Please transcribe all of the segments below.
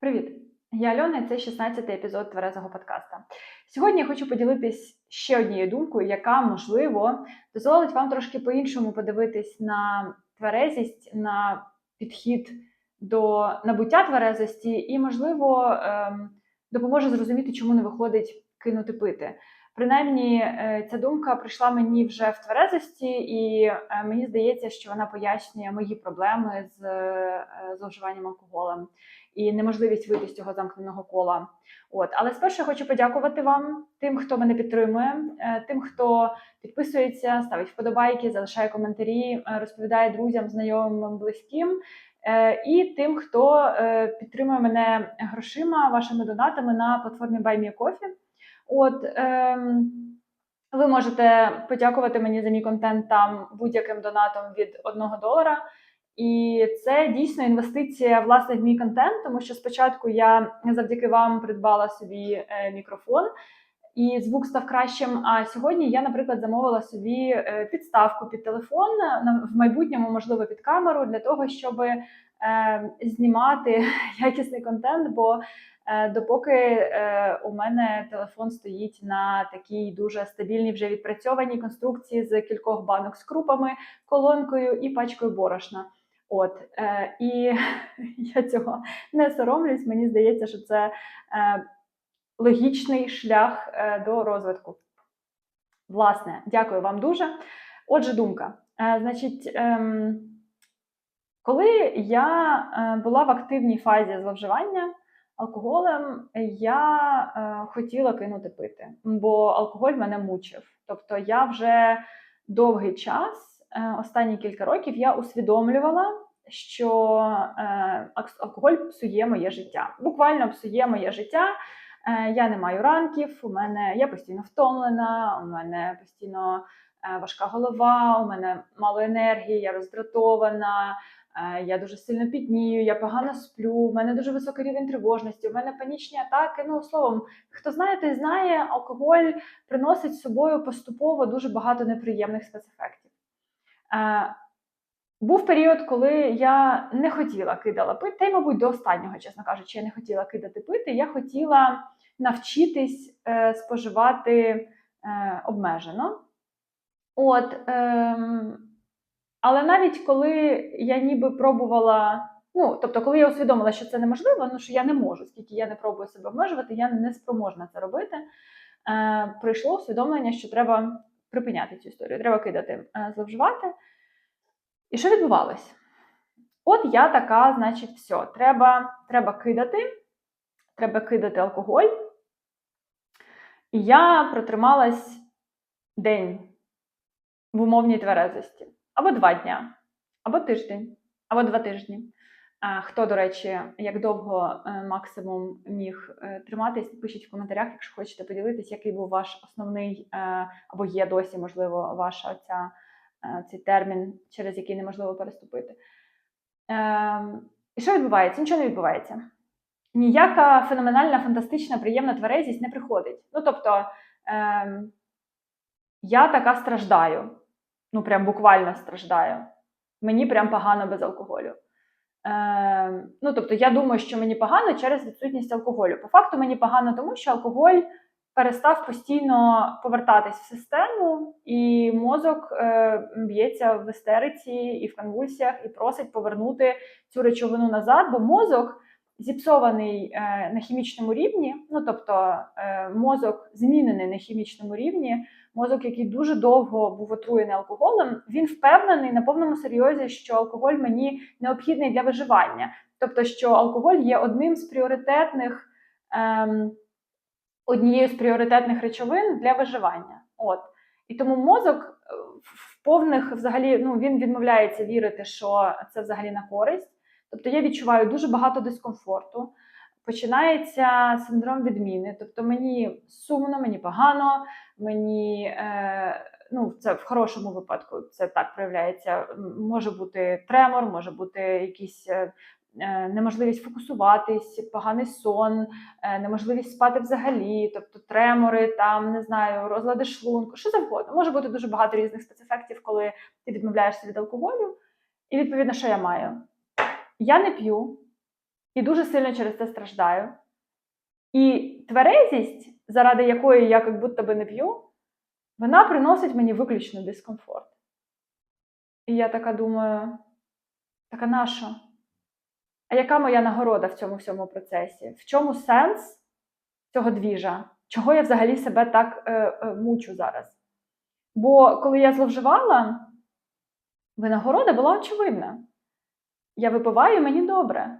Привіт! Я Альона, і це 16-й епізод тверезого подкаста. Сьогодні я хочу поділитись ще однією думкою, яка, можливо, дозволить вам трошки по-іншому подивитись на тверезість, на підхід до набуття тверезості, і, можливо, ем, допоможе зрозуміти, чому не виходить кинути пити. Принаймні, е, ця думка прийшла мені вже в тверезості, і е, мені здається, що вона пояснює мої проблеми з е, зловживанням алкоголем і неможливість вийти з цього замкненого кола. От, але спершу хочу подякувати вам, тим, хто мене підтримує, е, тим, хто підписується, ставить вподобайки, залишає коментарі, е, розповідає друзям, знайомим, близьким. Е, І тим, хто підтримує мене грошима, вашими донатами на платформі BuyMeCoffee. От ем, ви можете подякувати мені за мій контент там будь-яким донатом від 1 долара. І це дійсно інвестиція власне в мій контент, тому що спочатку я завдяки вам придбала собі е, мікрофон, і звук став кращим. А сьогодні я, наприклад, замовила собі е, підставку під телефон на- в майбутньому, можливо, під камеру для того, щоб е, знімати якісний контент. Бо е, допоки е, у мене телефон стоїть на такій дуже стабільній, вже відпрацьованій конструкції з кількох банок з крупами, колонкою і пачкою борошна. От е, і я цього не соромлюсь. Мені здається, що це е, логічний шлях е, до розвитку. Власне, дякую вам дуже. Отже, думка. Е, значить, ем, коли я е, була в активній фазі зловживання алкоголем, я е, хотіла кинути пити, бо алкоголь мене мучив. Тобто я вже довгий час, е, останні кілька років, я усвідомлювала, що е, алкоголь псує моє життя. Буквально псує моє життя. Е, Я не маю ранків, у мене я постійно втомлена, у мене постійно е, важка голова, у мене мало енергії, я роздратована, е, я дуже сильно піднію, я погано сплю, у мене дуже високий рівень тривожності, у мене панічні атаки. Ну, словом, хто знає, той знає, алкоголь приносить з собою поступово дуже багато неприємних спецефектів. Е, був період, коли я не хотіла кидала пити, та й, мабуть, до останнього, чесно кажучи, я не хотіла кидати пити. Я хотіла навчитись е, споживати е, обмежено. От, ем, але навіть коли я ніби пробувала, ну, тобто, коли я усвідомила, що це неможливо, ну що я не можу, скільки я не пробую себе обмежувати, я не спроможна це робити. Е, прийшло усвідомлення, що треба припиняти цю історію, треба кидати, е, зловживати. І що відбувалось? От я така, значить, все, треба, треба кидати, треба кидати алкоголь. І я протрималась день в умовній тверезості, або два дня, або тиждень, або два тижні. Хто, до речі, як довго е, максимум міг е, триматись, пишіть в коментарях, якщо хочете поділитись, який був ваш основний, е, або є досі, можливо, ваша ця, цей термін, через який неможливо переступити. Ем, І що відбувається? Нічого не відбувається. Ніяка феноменальна, фантастична, приємна тверезість не приходить. Ну, тобто, ем, я така страждаю. Ну, прям буквально страждаю. Мені прям погано без алкоголю. Е, ну, тобто, я думаю, що мені погано через відсутність алкоголю. По факту мені погано, тому що алкоголь перестав постійно повертатись в систему, і мозок е, б'ється в істериці і в конвульсіях, і просить повернути цю речовину назад, бо мозок зіпсований е, на хімічному рівні, ну тобто е, мозок змінений на хімічному рівні. Мозок, який дуже довго був отруєний алкоголем, він впевнений на повному серйозі, що алкоголь мені необхідний для виживання. Тобто, що алкоголь є одним з пріоритетних, ем, однією з пріоритетних речовин для виживання. От. І тому мозок е, в повних взагалі ну, він відмовляється вірити, що це взагалі на користь. Тобто я відчуваю дуже багато дискомфорту. Починається синдром відміни. Тобто мені сумно, мені погано, мені е, ну, це в хорошому випадку це так проявляється. Може бути тремор, може бути якийсь е, е, неможливість фокусуватись, поганий сон, е, неможливість спати взагалі, тобто тремори, там не знаю, розлади шлунку, що завгодно. Може бути дуже багато різних спецефектів, коли ти відмовляєшся від алкоголю. І відповідно, що я маю? Я не п'ю, і дуже сильно через це страждаю. І тверезість, заради якої я як будто би не п'ю, вона приносить мені виключно дискомфорт. І я така думаю: так а на що? А яка моя нагорода в цьому всьому процесі? В чому сенс цього двіжа? Чого я взагалі себе так е, е, мучу зараз? Бо коли я зловживала, винагорода була очевидна. Я випиваю, мені добре.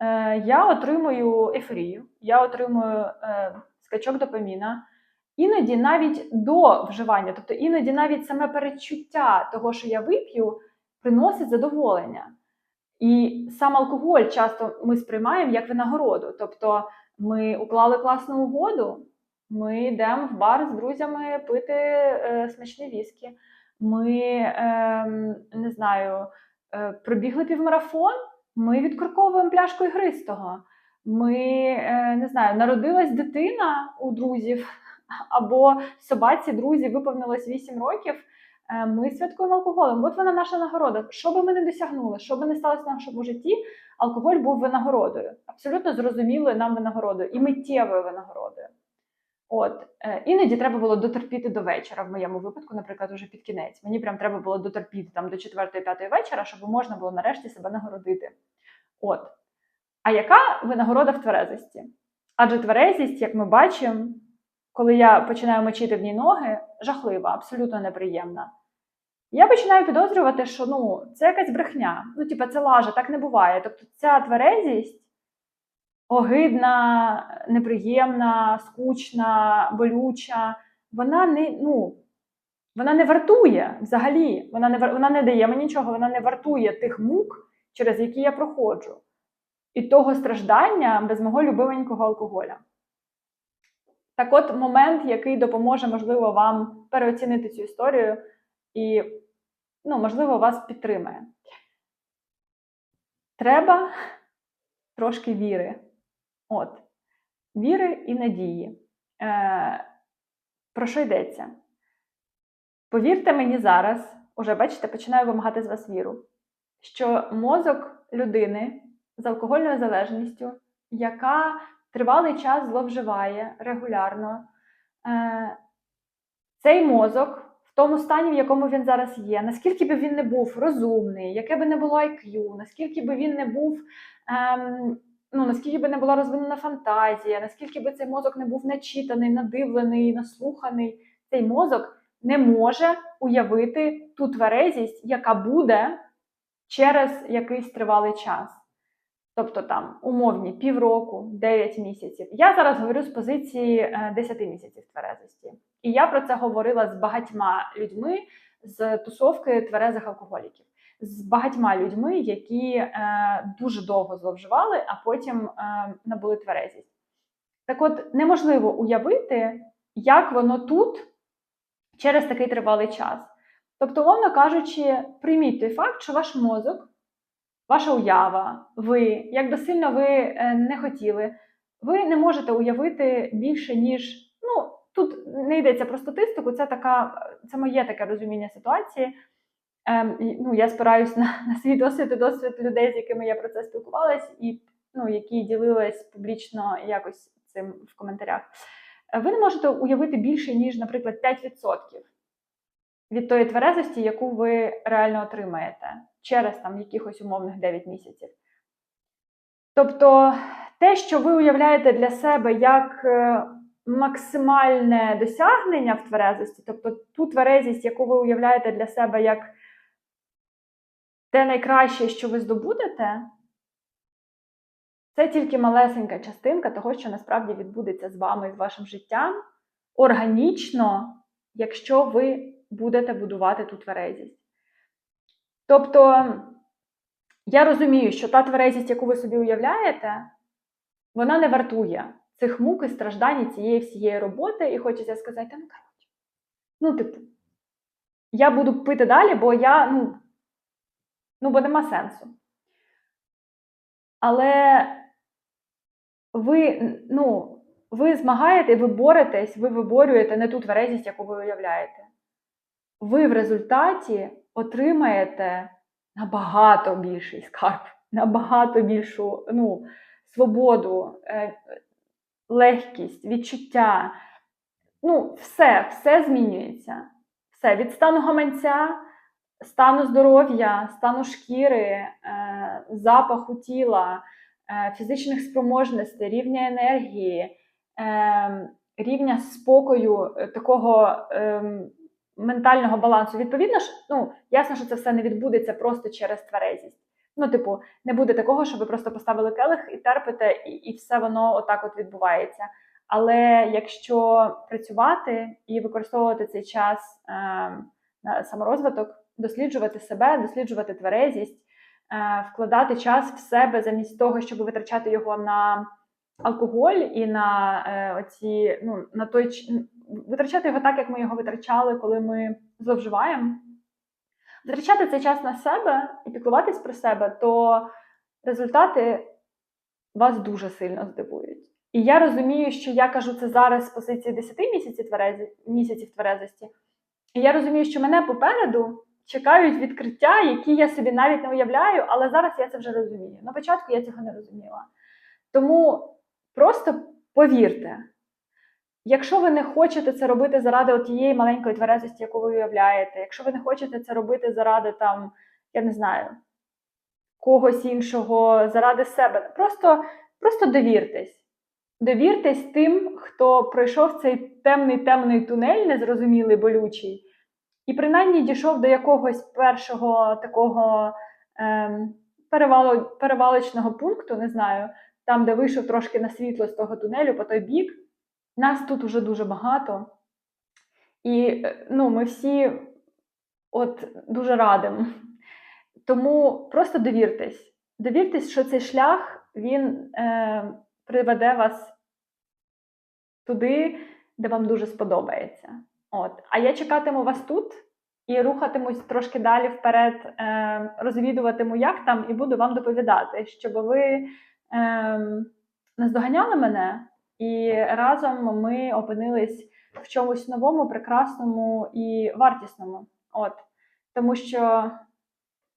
Е, я отримую ефрію, я отримую е, скачок допаміна. Іноді навіть до вживання, тобто іноді навіть саме перечуття того, що я вип'ю, приносить задоволення. І сам алкоголь часто ми сприймаємо як винагороду. Тобто ми уклали класну угоду, ми йдемо в бар з друзями пити е, смачні віскі. Ми е, не знаю, е, пробігли півмарафон, ми відкорковуємо пляшку ігристого. Ми е, не знаю, народилась дитина у друзів, або собаці друзі виповнилось 8 років. Е, Ми святкуємо алкоголем. От вона наша нагорода. Що би ми не досягнули, що би не сталося в нашому житті, алкоголь був винагородою, абсолютно зрозумілою нам винагородою і миттєвою винагородою. От е, іноді треба було дотерпіти до вечора. В моєму випадку, наприклад, уже під кінець. Мені прям треба було дотерпіти там до 4-5 вечора, щоб можна було нарешті себе нагородити. От. А яка винагорода в тверезості? Адже тверезість, як ми бачимо, коли я починаю мочити в ній ноги, жахлива, абсолютно неприємна. Я починаю підозрювати, що ну, це якась брехня. Ну, типа, це лажа, так не буває. Тобто ця тверезість огидна, неприємна, скучна, болюча, вона не, ну, вона не вартує взагалі. Вона не, вона не дає мені нічого, вона не вартує тих мук, через які я проходжу. І того страждання без мого любименького алкоголя. Так от момент, який допоможе, можливо, вам переоцінити цю історію і, ну, можливо, вас підтримає. Треба трошки віри. От, віри і надії. Е, про що йдеться? Повірте мені зараз, уже бачите, починаю вимагати з вас віру, що мозок людини з алкогольною залежністю, яка тривалий час зловживає регулярно, е, цей мозок в тому стані, в якому він зараз є, наскільки би він не був розумний, яке би не було IQ, наскільки би він не був, ем, ну наскільки би не була розвинена фантазія, наскільки би цей мозок не був начитаний, надивлений, наслуханий, цей мозок не може уявити ту тверезість, яка буде через якийсь тривалий час. Тобто там умовні півроку, 9 місяців. Я зараз говорю з позиції е, 10 місяців тверезості. І я про це говорила з багатьма людьми з тусовки тверезих алкоголіків, з багатьма людьми, які е, дуже довго зловживали, а потім е, набули тверезість. Так от неможливо уявити, як воно тут через такий тривалий час. Тобто, умовно кажучи, прийміть той факт, що ваш мозок ваша уява, ви, як би сильно ви е, не хотіли, ви не можете уявити більше, ніж. Ну, тут не йдеться про статистику, це така, це моє таке розуміння ситуації. Ем, ну, я спираюсь на, на свій досвід і досвід людей, з якими я про це спілкувалась, і ну, які ділились публічно якось цим в коментарях. Ви не можете уявити більше, ніж, наприклад, 5% від тої тверезості, яку ви реально отримаєте через там якихось умовних 9 місяців. Тобто те, що ви уявляєте для себе як е, максимальне досягнення в тверезості, тобто ту тверезість, яку ви уявляєте для себе як те найкраще, що ви здобудете, це тільки малесенька частинка того, що насправді відбудеться з вами і з вашим життям органічно, якщо ви будете будувати ту тверезість. Тобто, я розумію, що та тверезість, яку ви собі уявляєте, вона не вартує цих мук і страждань цієї всієї роботи, і хочеться сказати, ну коротше. Ну, типу, я буду пити далі, бо я, ну, ну, бо нема сенсу. Але ви, ну, ви змагаєте, ви боретесь, ви виборюєте не ту тверезість, яку ви уявляєте. Ви в результаті отримаєте набагато більший скарб, набагато більшу ну, свободу, е, легкість, відчуття. Ну, все, все змінюється. Все від стану гаманця, стану здоров'я, стану шкіри, е, запаху тіла, е, фізичних спроможностей, рівня енергії, е, рівня спокою, такого е, ментального балансу. Відповідно ну, ясно, що це все не відбудеться просто через тверезість. Ну, типу, не буде такого, що ви просто поставили келих і терпите, і, і все воно отак от відбувається. Але якщо працювати і використовувати цей час е, на саморозвиток, досліджувати себе, досліджувати тверезість, е, вкладати час в себе замість того, щоб витрачати його на алкоголь і на е, оці, ну, на той витрачати його так, як ми його витрачали, коли ми зловживаємо. Витрачати цей час на себе і піклуватись про себе, то результати вас дуже сильно здивують. І я розумію, що я кажу це зараз з позиції 10 місяців, тверезі, місяців тверезості. І я розумію, що мене попереду чекають відкриття, які я собі навіть не уявляю, але зараз я це вже розумію. На початку я цього не розуміла. Тому просто повірте, якщо ви не хочете це робити заради тієї маленької тверезості, яку ви уявляєте, якщо ви не хочете це робити заради там, я не знаю, когось іншого, заради себе, просто, просто довіртесь. Довіртесь тим, хто пройшов цей темний темний тунель, незрозумілий, болючий, і принаймні дійшов до якогось першого такого ем, перевало, перевалочного пункту, не знаю, там, де вийшов трошки на світло з того тунелю по той бік. Нас тут уже дуже багато. І е, ну, ми всі от дуже радимо. Тому просто довіртесь. Довіртесь, що цей шлях він е, приведе вас туди, де вам дуже сподобається. От. А я чекатиму вас тут і рухатимусь трошки далі вперед, е, розвідуватиму, як там, і буду вам доповідати, щоб ви е, наздоганяли мене, і разом ми опинились в чомусь новому, прекрасному і вартісному. От. Тому що,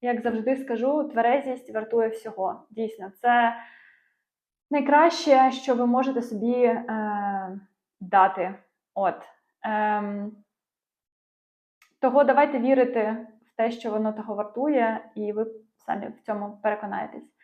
як завжди скажу, тверезість вартує всього. Дійсно, це найкраще, що ви можете собі е, дати. От. Ем, того давайте вірити в те, що воно того вартує, і ви самі в цьому переконаєтесь.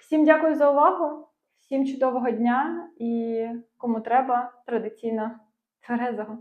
Всім дякую за увагу, всім чудового дня і кому треба, традиційно тверезого.